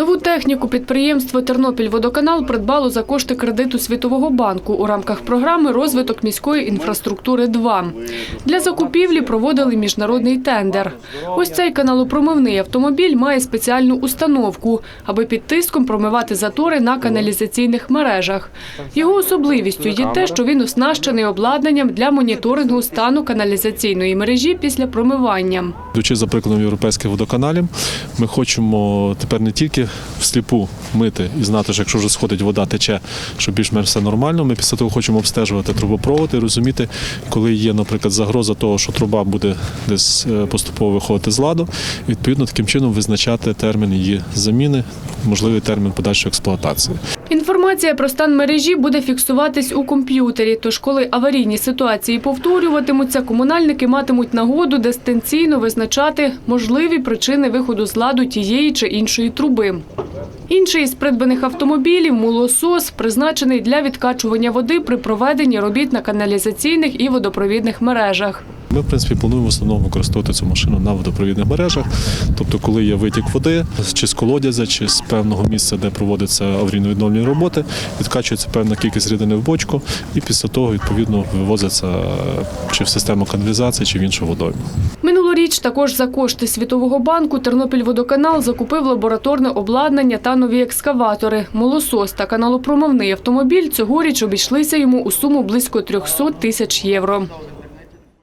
Нову техніку підприємство Тернопільводоканал придбало за кошти кредиту Світового банку у рамках програми Розвиток міської інфраструктури 2 Для закупівлі проводили міжнародний тендер. Ось цей каналопромивний автомобіль має спеціальну установку, аби під тиском промивати затори на каналізаційних мережах. Його особливістю є те, що він оснащений обладнанням для моніторингу стану каналізаційної мережі після промивання. Йдучи за прикладом європейських водоканалів, ми хочемо тепер не тільки всліпу мити і знати, що якщо вже сходить вода, тече, що більш-менш все нормально. Ми після того хочемо обстежувати трубопровод і розуміти, коли є, наприклад, загроза того, що труба буде десь е, поступово виходити з ладу, відповідно таким чином визначати термін її заміни, можливий термін подальшої експлуатації. Інформація про стан мережі буде фіксуватись у комп'ютері. Тож, коли аварійні ситуації повторюватимуться, комунальники матимуть нагоду дистанційно визначати можливі причини виходу з ладу тієї чи іншої труби. Інший із придбаних автомобілів мулосос призначений для відкачування води при проведенні робіт на каналізаційних і водопровідних мережах. Ми, в принципі, плануємо в основному використовувати цю машину на водопровідних мережах. Тобто, коли є витік води, чи з колодязя, чи з певного місця, де проводяться аварійно-відновлені роботи, відкачується певна кількість рідини в бочку, і після того відповідно вивозиться чи в систему каналізації, чи в іншу водойму. Минулоріч також за кошти Світового банку Тернопільводоканал закупив лабораторне обладнання та нові екскаватори. Молосос та каналопромовний автомобіль цьогоріч обійшлися йому у суму близько 300 тисяч євро.